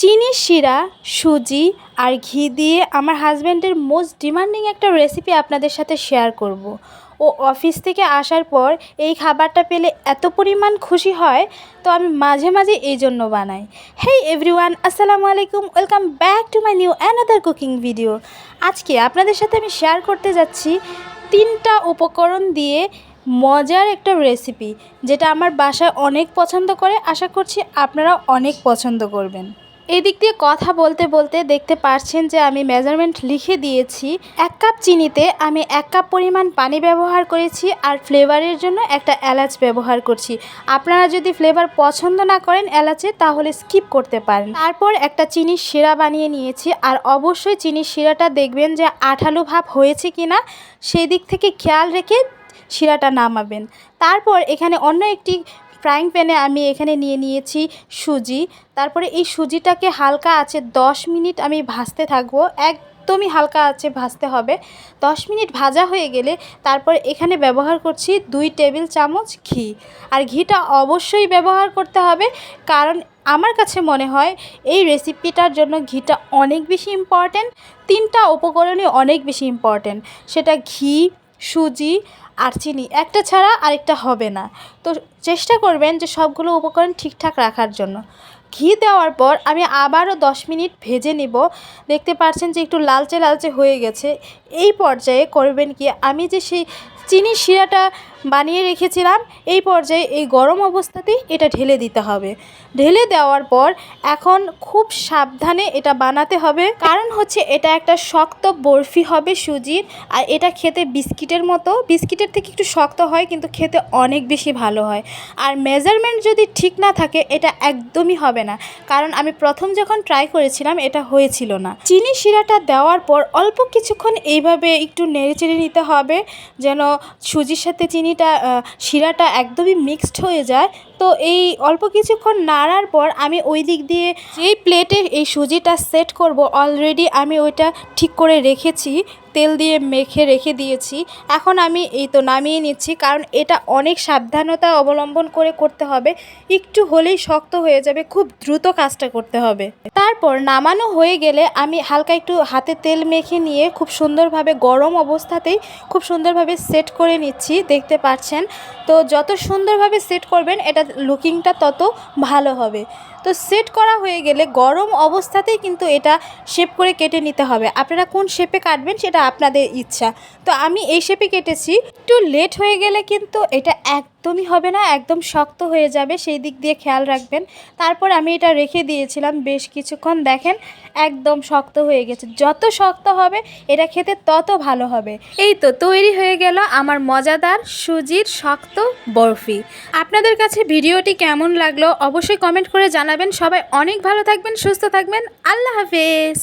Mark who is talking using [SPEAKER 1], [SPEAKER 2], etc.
[SPEAKER 1] চিনি শিরা, সুজি আর ঘি দিয়ে আমার হাজব্যান্ডের মোস্ট ডিমান্ডিং একটা রেসিপি আপনাদের সাথে শেয়ার করব। ও অফিস থেকে আসার পর এই খাবারটা পেলে এত পরিমাণ খুশি হয়, তো আমি মাঝে মাঝে এই জন্য বানাই। হেই এভরিওয়ান আসসালামু আলাইকুম welcome back to my new another cooking video আজকে আপনাদের সাথে আমি শেয়ার করতে যাচ্ছি তিনটা উপকরণ দিয়ে মজার একটা রেসিপি যেটা আমার বাসায় অনেক পছন্দ করে। আশা করছি আপনারাও অনেক পছন্দ করবেন। এই দিক দিয়ে কথা বলতে বলতে দেখতে পারছেন যে আমি মেজারমেন্ট লিখে দিয়েছি। এক কাপ চিনিতে আমি এক কাপ পরিমাণ পানি ব্যবহার করেছি আর ফ্লেভারের জন্য একটা এলাচ ব্যবহার করছি। আপনারা যদি ফ্লেভার পছন্দ না করেন এলাচে, তাহলে স্কিপ করতে পারেন। তারপর একটা চিনির শিরা বানিয়ে নিয়েছি আর অবশ্যই চিনির শিরাটা দেখবেন যে আঠালো ভাব হয়েছে কি না সেই দিক থেকে খেয়াল রেখে শিরাটা নামাবেন। তারপর এখানে অন্য একটি ফ্রাইং প্যানে আমি এখানে নিয়ে নিয়েছি সুজি। তারপরে এই সুজিটাকে হালকা আছে দশ মিনিট আমি ভাজতে থাকব। একদমই হালকা আছে ভাজতে হবে। দশ মিনিট ভাজা হয়ে গেলে তারপর এখানে ব্যবহার করছি দুই টেবিল চামচ ঘি। আর ঘিটা অবশ্যই ব্যবহার করতে হবে কারণ আমার কাছে মনে হয় এই রেসিপিটার জন্য ঘিটা অনেক বেশি ইম্পর্ট্যান্ট তিনটা উপকরণই অনেক বেশি ইম্পর্ট্যান্ট সেটা ঘি সুজি আর চিনি, একটা ছাড়া আরেকটা হবে না। তো চেষ্টা করবেন যে সবগুলো উপকরণ ঠিকঠাক রাখার জন্য। ঘি দেওয়ার পর আমি আবারও দশ মিনিট ভেজে নিব। দেখতে পাচ্ছেন যে একটু লালচে লালচে হয়ে গেছে। এই পর্যায়ে করবেন কি, আমি যে সেই চিনি শিরাটা বানিয়ে রেখেছিলাম। এই পর্যায়ে এই গরম অবস্থাতেই এটা ঢেলে দিতে হবে। ঢেলে দেওয়ার পর এখন খুব সাবধানে এটা বানাতে হবে। কারণ হচ্ছে এটা একটা শক্ত বরফি হবে সুজির, আর এটা খেতে বিস্কিটের মতো। বিস্কিটের থেকে একটু শক্ত হয়, কিন্তু খেতে অনেক বেশি ভালো হয়। আর মেজারমেন্ট যদি ঠিক না থাকে, এটা একদমই হবে না। কারণ আমি প্রথম যখন ট্রাই করেছিলাম, এটা হয়েছিল না। চিনি শিরাটা দেওয়ার পর অল্প কিছুক্ষণ এইভাবে একটু নেড়ে চেড়ে নিতে হবে, যেন সুজির সাথে চিনিটা শিরাটা একদমই মিক্সড হয়ে যায়। তো এই অল্প কিছুক্ষণ নাড়ার পর আমি ওই দিক দিয়ে যেই প্লেটে এই সুজিটা সেট করব অলরেডি আমি ওইটা ঠিক করে রেখেছি, তেল দিয়ে মেখে রেখে দিয়েছি। এখন আমি এই তো নামিয়ে নিচ্ছি, কারণ এটা অনেক সাবধানতা অবলম্বন করে করতে হবে। একটু হলেই শক্ত হয়ে যাবে, খুব দ্রুত কাজটা করতে হবে। তারপর নামানো হয়ে গেলে আমি হালকা একটু হাতে তেল মেখে নিয়ে খুব সুন্দরভাবে গরম অবস্থাতেই খুব সুন্দরভাবে সেট করে নিচ্ছি, দেখতে পাচ্ছেন? তো যত সুন্দরভাবে সেট করবেন, এটা লুকিংটা তত ভালো হবে। তো সেট করা হয়ে গেলে গরম অবস্থাতেই কিন্তু এটা শেপ করে কেটে নিতে হবে। আপনারা কোন শেপে কাটবেন সেটা আপনাদের ইচ্ছা। তো আমি এই শেপে কেটেছি। একটু লেট হয়ে গেলে কিন্তু এটা একদমই হবে না, একদম শক্ত হয়ে যাবে। সেই দিক দিয়ে খেয়াল রাখবেন। তারপর আমি এটা রেখে দিয়েছিলাম বেশ কিছুক্ষণ। দেখেন একদম শক্ত হয়ে গেছে। যত শক্ত হবে, এটা খেতে তত ভালো হবে। এই তো তৈরি হয়ে গেল আমার মজাদার সুজির শক্ত বরফি। আপনাদের কাছে ভিডিওটি কেমন লাগল অবশ্যই কমেন্ট করে জানাবেন। সবাই অনেক ভালো থাকবেন, সুস্থ থাকবেন। আল্লাহ হাফেজ।